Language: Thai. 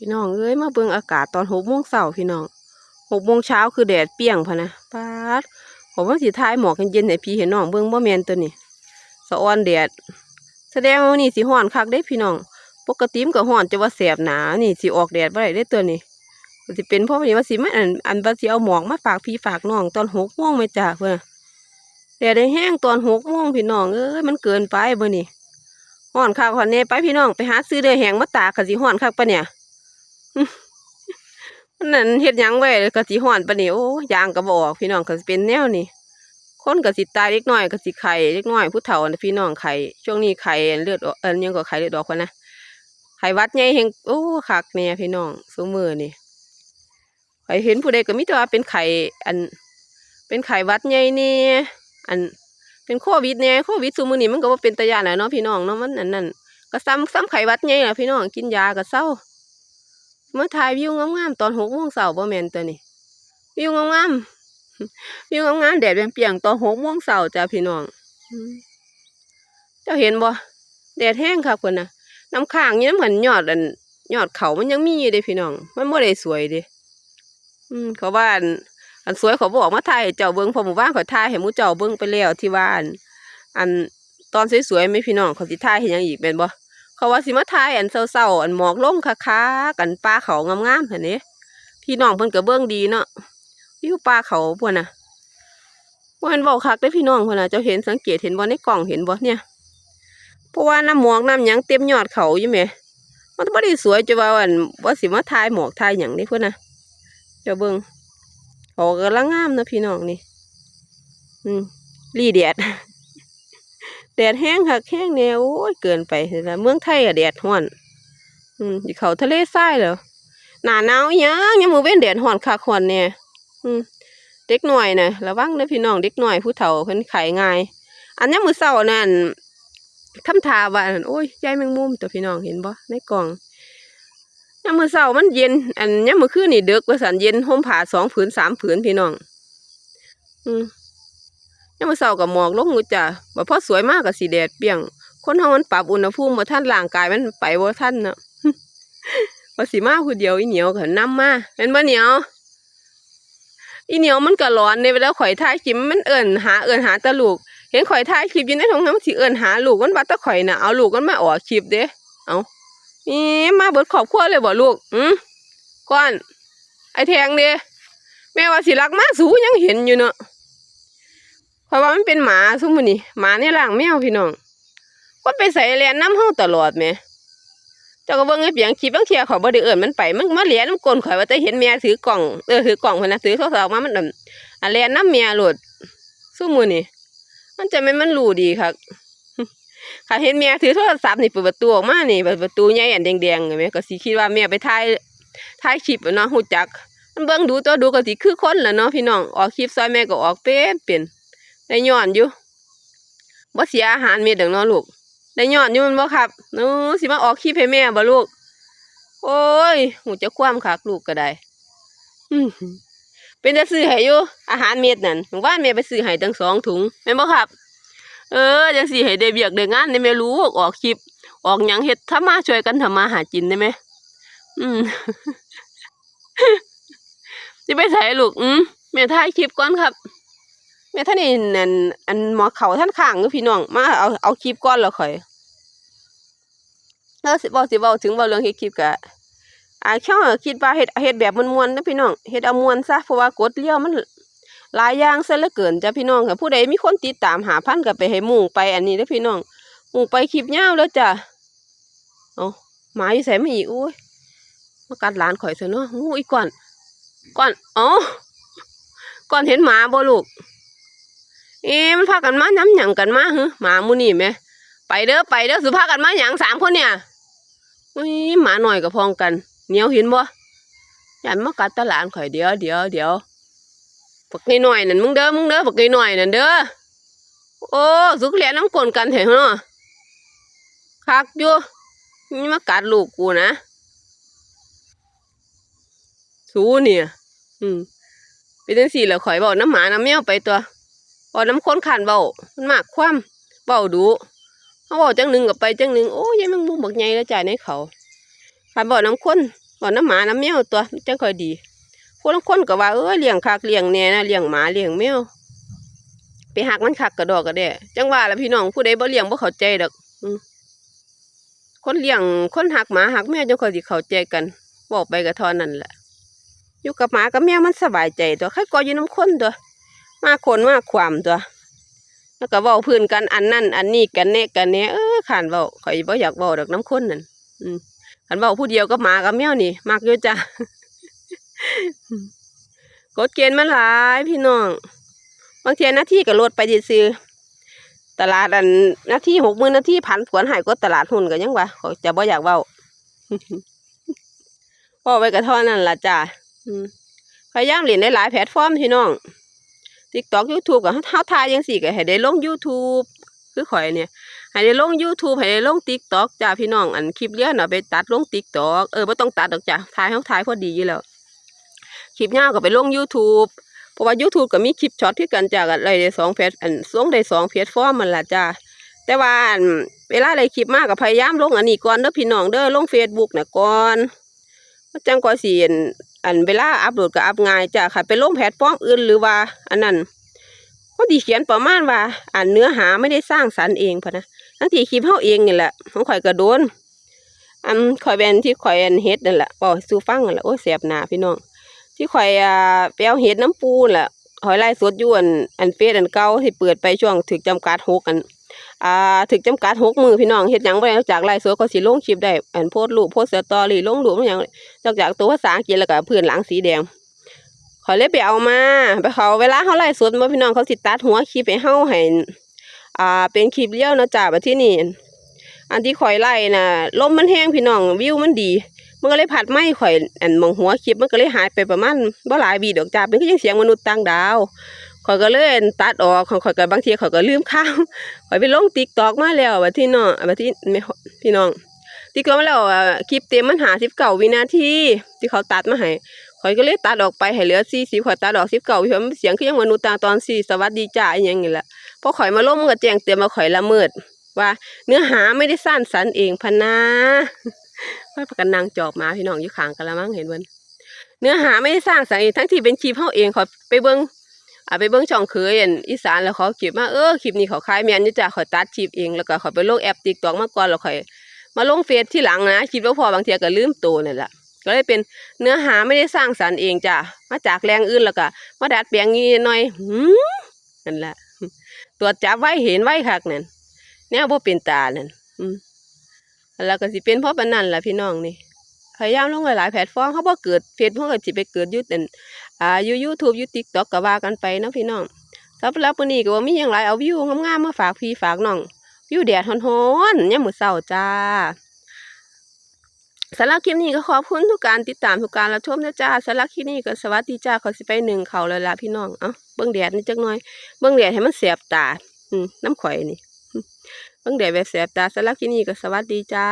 พี่น้องเอ้ยมาเบิ่งอากาศตอนหกโมงเช้าพี่น้องหกโมงเช้าคือแดดเปี้ยงพะนะป๊าดผมว่าสิทายหมอกเย็นๆให้พี่เห็นน้องเบิ่งบ่แมนตัวนี้สะออนแดด แสดงว่านี่สิฮ้อนคักเด้พี่น้อง ปกติมันก็ฮ้อนจะว่าแสบหนา นี่สิออกแดดบ่ได้เด้ตัวนี้มันสิเป็นเพราะว่านี่ว่าสิมาอันอันว่าสิเอาหมอกมาฝากพี่ฝากน้องตอนหกโมงไหมจ้าเพื่อนแดดได้แห้งตอนหกโมงพี่น้องเอ้ยมันเกินไปเบ่นี่ฮ้อนคักฮ้อนแน่ไปพี่น้องไปหาซื้อเดือแหงมาตากก็สิฮ้อนคักปะเนี่ย มันนั่นเฮ็ดหยังไว้ก็สิฮ้อนปะนี่โอ้ยางก็บ่ออกพี่น้องก็สิเป็นแนวนี้คนก็สิตายเล็กน้อยก็สิไข่เล็กน้อยผู้เฒ่าพี่น้องไข่ช่วงนี้ไข่เลือดออกเอิ้นยังก็ไข่เลือดออกคนนะไข่วัดใหญ่แฮงโอ้คักแน่พี่น้องซุมื้อนี่ข่เห็นผู้ใดก็มีแต่ว่าเป็นไข่อัน เป็นไข่วัดใหญ่นี่อันเป็นโควิดแน่โควิดซุมื้อนี้มันก็บ่เป็นตาย่านแล้วเนาะพี่น้องเนาะมันอันนั้นก็ซ้ำซ้ำไข่วัดใหญ่ล่ะพี่น้องกินยาก็เศร้า มาถ่ายวิวงามๆตอน6โมงเช้าบ่แมนตัวนี้วิวงามๆวิวงามๆแดดเปรียงๆตอนหกโมงเช้าจ้าพี่น้องเจ้าเห็นบ่แดดแห้งค่ะคนน่ะน้ำค้างนี่น้ำเหมือนยอดอันยอดเขามันยังมีอยู่เด้พี่น้อง มันบ่ได้สวยเด้อืมเขาว่าอันอันสวยเขาบอกมาถ่ายเจ้าเบิ่งพอหมู่บ้านเขาถ่ายให้หมู่เจ้าเบิ่งไปแล้วที่ว่าน อันตอนสวยๆไหมพี่น้องเขาสิถ่ายให้หยังอีกแม่นบ่ เขาว่าสิมาถ่ายอันเศร้าๆอันหมอกลงคักๆกันป่าเขางามๆหั่นเด้พี่น้องเพิ่นก็เบิ่งดีเนาะวิวป่าเขาพวกน่ะว่ามันเบาคักได้พี่น้องพวกน่ะเจ้าเห็นสังเกตเห็นบ่ในกล่องเห็นบ่เนี่ยเพราะว่าน้ำหมอกน้ำหยังเต็มยอดเขาอยู่แหมมันบ่ได้สวยจะว่าอันว่าสิมาทายหมอกทายหยังนี่พวกน่ะเจ้าเบิ่งเขากำลังงามนะพี่น้องนี่ อืมรีแดด แดดแห้งคักแห้งแนวโอ้ยเกินไปแล้วเมืองไทยอะแดดร้อน อืมสิเขาทะเลทรายแล้วหนาหนาวอีหยังยังมือเว้นแดดร้อนคักร้อนแน่อืมเด็กหน่อยนะระวังเด้อพี่น้องเด็กหน่อยผู้เฒ่าเพิ่นไข้ง่าย อันยังมือเช้านั่นทำทาว่าโอ้ยยายแมงมุมตัวพี่น้องเห็นบ่ในกล่องยามมือเช้ามันเย็น อันยามมือคืนนี่เดึกว่าซั่นเย็นห่มผ้าสองผืนสามผืนพี่น้อง อืม ยามมื้อเช้าก็หมอกลงอยู่จ้ะบ่พอสวยมากก็สิแดดเปี้ยง คนเฮามันปรับอุณหภูมิบ่ทันร่างกายมันไปบ่ทันเนาะว่าสิมาผู้เดียวอีเหนียวก็นำมาแม่นบ่เหนียว อีเหนียวมันก็ร้อนในเวลาข่อยถ่ายคลิปมันเอิ้นหาเอิ้นหาตะลูก เห็นข่อยถ่ายคลิปอยู่ในท้องน้ำสิเอิ้นหาลูกมันว่าแตะข่อยน่ะเอาลูกมันมาออกคลิปเด้เอาอีมาเบิดครอบครัวเลยบ่ลูกอืมก่อน ไอ้แทงเด้แม่ว่าสิรักมาสูยังเห็นอยู่เนาะ เข่อยว่ามันเป็นหมาซุมื้อนี้หมาในร่างแมวพี่น้องคนไปใส่แลนน้ำเฮาตลอดแหมเจ้าก็เบิ่งไอ้เปียงคลิปบางเทียขาบ่ได้เอิ้นมันไปมันมาเหลียน้ำกลนข่อยว่าแต่เห็นแม่ถือกล่องเออถือกล่องพุ่นนะถือโทรศัพท์มามันอั่นอันแลนน้ำแม่โลดซุมื้อนี่มันจะแม่นมันรู้ดีคักค่ะเห็นแม่ถือโทรศัพท์นี่เปิดประตูออกมานี่เปิดประตูใหญ่อันแดงๆเห็นไหมก็สิคิดว่าแม่ไปถ่ายถ่ายคลิปเนาะฮู้จักมันเบิ่งดูตัวดูก็สิคือคนล่ะเนาะพี่น้องออกคลิปซอยแม่ก็ออกเป็นเป็น ได้ย้อนอยู่บ่เสียอาหารเม็ดดอกเนาะลูก ได้ยอดอยู่มันบ่ครับนู้สิมาออกคลิปให้แม่บ่ลูก โอ้ยหูจะคว่ำคักลูกก็ได้อืเป็นจะซื้อให้อยู่อาหารเม็ดนั่นหมู่าแม่ไปซื้อให้ตั้งสองถุงแม่บ่ครับ เออจังสิให้ได้เบียกได้งานได้แม่รู้ออกคลิป ออกหยังเฮ็ดทำมาช่วยกันทำมาหากินได้ไหมอืมสิไปไสลูกอืมแม่ถ่ายคลิปก่อนครับ แม่ท่านนี่นั่นอันหมอเขาท่านข้างพี่น้องมาเอาเอาคลิปก่อนแล้วค่อยแล้วสิบอกสิบอกถึงว่าเรื่องเฮ็ดคลิปกะอ่าช่องคิดว่าเฮ็ดเฮ็ดแบบมวนๆนะพี่น้องเฮ็ดเอามวนซะเพราะว่ากดเลี้ยวมันหลายอย่างซะเหลือเกินจ้ะพี่น้องค่ะผู้ใดมีคนติดตามหาพันก็ไปให้มู่งไปอันนี้เด้อพี่น้องมู่งไปคลิปยาวแล้วจ้ะเอาหมาอยู่ไสมาอีกอุ้ยมากัดหลานข่อยซะเนาะงูอีกก่อนก่อนอ๋อก่อนเห็นหมาบ่ลูก เอ๊มันพากันมาน้ำหยังกันมาฮึหมาหมูนี่แหม่ไปเด้อไปเด้อสุพากันมาหยังสามคนเนี่ยอุ้ยหมาหน่อยกับพองกันเหนียวเห็นบ่ยันมากัดตลานข่อยเดี๋ยวเดี๋ยวเดี๋ยวปักน้อยนั่นมึงเด้อมึงเด้อปักน้อยนั่นเด้อโอ้สุกเหลียน้ำกลนกันเถอะเนาะคักอยู่นี่มากัดลูกกูนะสูเนี่ย อืมเป็นจังสี่แหละข่อยบอกน้ำหมาน้ำแมวไปตัว พอน้ำข้นขันเบามันมากความเบาดูเขาบอกจังหนึ่งกับไปจังหนึ่งโอ้ยยายแมงมุมบักใหญ่แล้วจ่ายในเขาขันบอกน้ำข้นบ่น้ำหมาน้ำแมวตัวมันจังค่อยดีผู้ลางคนก็ว่าเออเลี้ยงคักเลี้ยงแน่นะเลี้ยงหมาเลี้ยงแมวไปหักมันคักกระดอกกระแด่จังว่าล่ะพี่น้องผู้ใดบ่เลี้ยงบ่เข้าใจดอกคนเลี้ยงคนหักหมาหักแมวจังค่อยสิเข้าใจกันบอกไปก็เท่านั้นแหละอยู่กับหมากับแมวมันสบายใจตัวใครก็อยู่น้ำคนตัว มาคนมาความตัว แล้วก็เว้าพื้นกันอันนั่นอันนี้กันแน่กันแน่เออขานเว้าข่อยบ่อยากเว้าดอกน้ำคนนั่นอืมขันเว้าผู้เดียวกับหมากับแมวนี่มักอยู่จ้ะกดเกณฑ์มันหลายพี่น้อง บางเทียหน้าที่ก็ลดไปซื่อตลาดอันหน้าที่หกมื่นหน้าที่พันผวนหายก็ตลาดหุ้นกันยังวะเขาจะบ่อยากเว้าพ่อไว้กระท่อนั่นล่ะจ้ะพยายามเล่นได้หลายแพลตฟอร์มพี่น้อง TikTok YouTube ก็เฮาทายจังซี่ก็ให้ได้ลง YouTube คือข่อยเนี่ยให้ได้ลง YouTube ให้ได้ลง TikTok จ้าพี่น้องอันคลิปเรียนเอาไปตัดลง TikTok เออบ่ต้องตัดดอกจ้ะถ่ายเฮาถ่ายพอดีอยู่แล้วคลิปยาวก็ไปลง YouTube เพราะว่า YouTube ก็มีคลิปช็อตที่กันจาก็ได้สองแพลตอันลงได้สองแพลตฟอร์มมันล่ะจ้าแต่ว่านเวลาอะได้คลิปมากก็พยายามลงอันนี้ก่อนเด้อพี่น้องเด้อลง Facebook น่ะก่อนมันจังก็สิอัน อันเวลาอัปโหลดก็อัพง่ายจ้าค่ะไปลงแพลตฟอร์มอื่นหรือว่า อันนั้นก็ดีเขียนประมาณว่าอันเนื้อหาไม่ได้สร้างสรรค์เองพะนะทั้งที่คลิปเฮาเองนี่แหละของข่อยก็โดนอันข่อยเป็นที่ข่อยอันเฮ็ดนั่นแหละบอกสู่ฟังนั่นแหละโอ้ยแสบหนาพี่น้อง ที่ข่อยอ่าไปเอาเห็ดน้ำปูนั่นแหละหอยไล่สดยู่อันอันเฟซอันเก่าที่เปิดไปช่วงถึกจำกัดหกอัน อ่าถึกจำกัดหกมือพี่น้องเฮ็ดหยังบ่ได้นอกจากไล่สดก็สิลงคลิปได้อันโพสต์รูปโพสต์สตอรี่ลงรูปอหยังนอกจากตัวภาษาอังกฤษแล้วก็พื้นหลังสีแดงข่อยเลยไปเอามาไปเขาเวลาเขาไล่สดมาพี่น้องเขาสิตัดหัวคลิปให้เฮาให้อ่าเป็นคลิปเลี้ยวนะจ้าบัดที่นี่อันที่ข่อยไล่น่ะลมมันแห้งพี่น้องวิวมันดีมันก็เลยผัดไหมข่อยอันมองหัวคลิปมันก็เลยหายไปประมาณบ่หลายวีดอกจ้าเป็นคือยังเสียงมนุษย์ต่างดาว ข่อยก็เลยตัดออกข่อยก็บางทีข่อยก็ลืมข้ามข่อยไปลงติ๊กตอกมาแล้วว่าที่น้องว่าที่ไม่พี่น้องติ๊กตอกมาแล้วคลิปเต็มมันหาสิบเก้าวินาทีที่เขาตัดมาให้ข่อยก็เลยตัดออกไปให้เหลือสี่สิบข่อยตัดออกสิบเก้าเพราะมันเสียงคือยังมนุษย์ต่างตอนสี่สวัสดีจ้าอย่างนี้แหละพอข่อยมาลงมันก็แจ้งเตือนมาข่อยละเมิดว่าเนื้อหาไม่ได้สร้างสรรค์เองพนาว่าประกันนางจอบมาพี่น้องอยู่ขางกันละมั้งเห็นบนเนื้อหาไม่ได้สร้างสรรค์เองทั้งที่เป็นคลิปเฮาเองขอไปเบิ่ง อาไปเบิ่งช่องเคยอันอีสานแล้วเขาเก็บมาเออคลิปนี้เขาขายแม่นอยู่จ้ะขอยตัดคลิปเองแล้วก็ขอยไปลงแอป TikTok มาก่อนแล้วขอยมาลงเฟซที่หลังนะคลิปว่าพอบางทีก็ลืมตัวนั่แหละก็เลยเป็นเนื้อหาไม่ได้สร้างสรรค์เองจ้ะมาจากแรงอื่นแล้วก็มาดัดแปลงนิดหน่อยหืมนั่นแหละตรวจจับไว้เห็นไว้คักนั่นแนวบ่เป็นตานั่นอืมแล้วก็สิเป็นเพราะปานนั้นละพี่น้องนี่พยายามลงหลายๆแพลตฟอร์มเขาบ่เกิดเฟซบุ๊กก็สิไปเกิดยู่แต่น อ่าอยู่ YouTube อยู่ TikTok ก็ว่ากันไปนะพี่น้องสำหรับมื้อนี้ก็บ่มีหยังหลายเอาวิวงามๆมาฝากพี่ฝากน้องวิวแดดร้อนๆยามมื้อเช้าจ้าสำหรับคลิปนี้ก็ขอบคุณทุกการติดตามทุกการรับชมนะจ้าสำหรับคลิปนี้ก็สวัสดีจ้าขอสิไปหนึ่งเขาเลยละพี่น้องเอ้าเบิ่งแดดนิดจักหน่อยเบิ่งแดดให้มันแสบตาอืมน้ำข่อยนี่เบิ่งแดดแบบแสบตาสำหรับคลิปนี้ก็สวัสดีจ้า